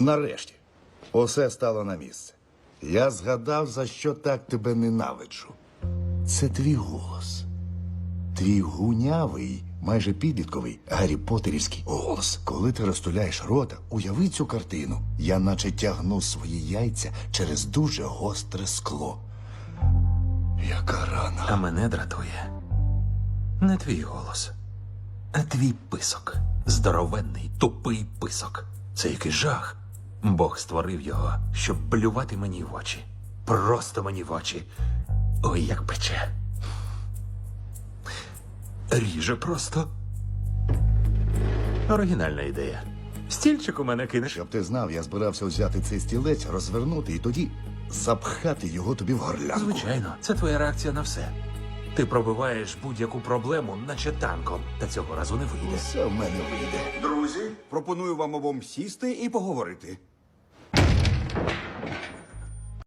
Нарешті, усе стало на місце. Я згадав, за що так тебе ненавиджу. Це твій голос. Твій гунявий, майже підлітковий Гаррі Поттерівський голос. Коли ти розтуляєш рота, уяви цю картину. Я наче тягну свої яйця через дуже гостре скло. Яка рана. А мене дратує не твій голос, а твій писок. Здоровенний, тупий писок. Це який жах. Бог створив його, щоб блювати мені в очі. Просто мені в очі. Ой, як пече. Ріже просто. Оригінальна ідея. Стільчик у мене кинеш. Щоб ти знав, я збирався взяти цей стілець, розвернути і тоді запхати його тобі в горлянку. Звичайно, це твоя реакція на все. Ти пробиваєш будь-яку проблему, наче танком, та цього разу не вийде. Все в мене вийде. Друзі, пропоную вам обом сісти і поговорити.